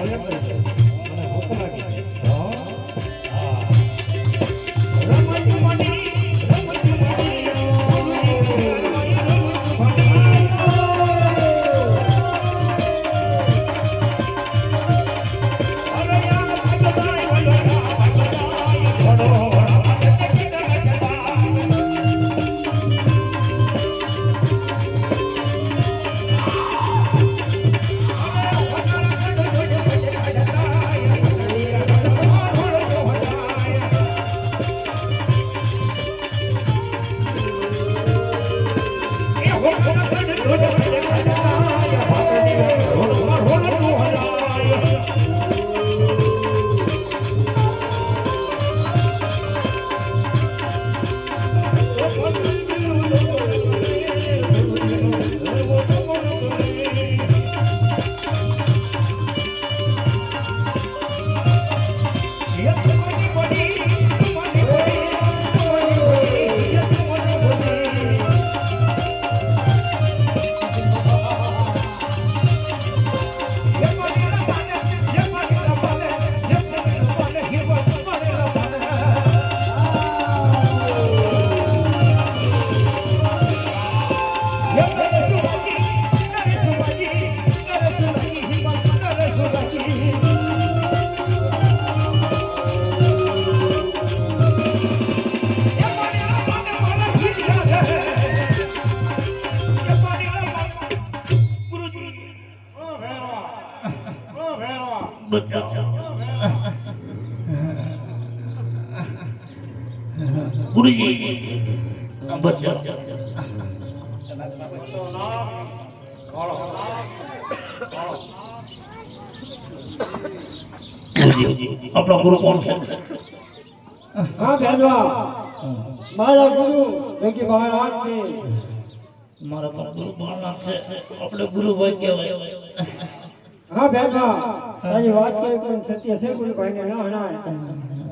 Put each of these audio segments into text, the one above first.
ありがとう。ગુરુજી બધા આપણો ગુરુ કોણ છે હા ભેરવા મારા ગુરુ જોકે મહારાજ છે મારા પણ ગુરુ બાળનાથ છે આપણે ગુરુભાઈ કહેવાય હા બેઠા તારી વાત કે પણ સત્ય છે કોઈ ભાઈને ના હણાય.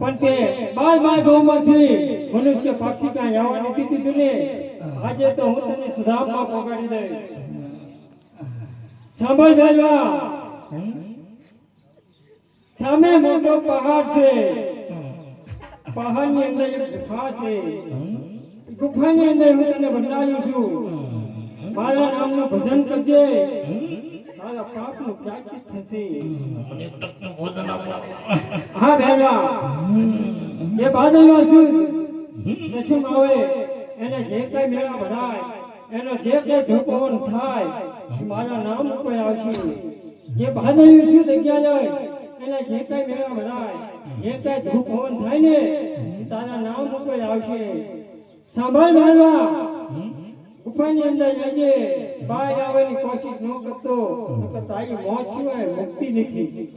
પણ તે બાર બાર ગૌમાંથી મનુષ્ય પક્ષી કાંઈ આવવાની દીધી તું ને. આજે તો હું તને સુધામમાં પોગાડી દઈશ. સાંભળ ભાઈવા સામે મોટો પહાડ છે. પહાડની અંદર એક ગુફા છે. ગુફાની અંદર હું તને બનાવ્યું છું. મારા નામનું ભજન કરજે. તારા પાપનું થશે. મને એક ભોજન આપો હા ભેરવા જે બાદલમાં શું નસીબ આવે એને જે કઈ મેળા ભરાય એનો જે કઈ ધૂપવન થાય મારા નામ ઉપર આવશે. જે બાદલની શું જગ્યા જાય એને જે કઈ મેળા ભરાય જે કઈ ધૂપવન થાય ને તારા નામ ઉપર આવશે. સાંભળ ભેરવા ઉપરની અંદર જજે. બહાર આવવાની કોશિશ ન કરતો. તારી મોત સિવાય મુક્તિ નથી.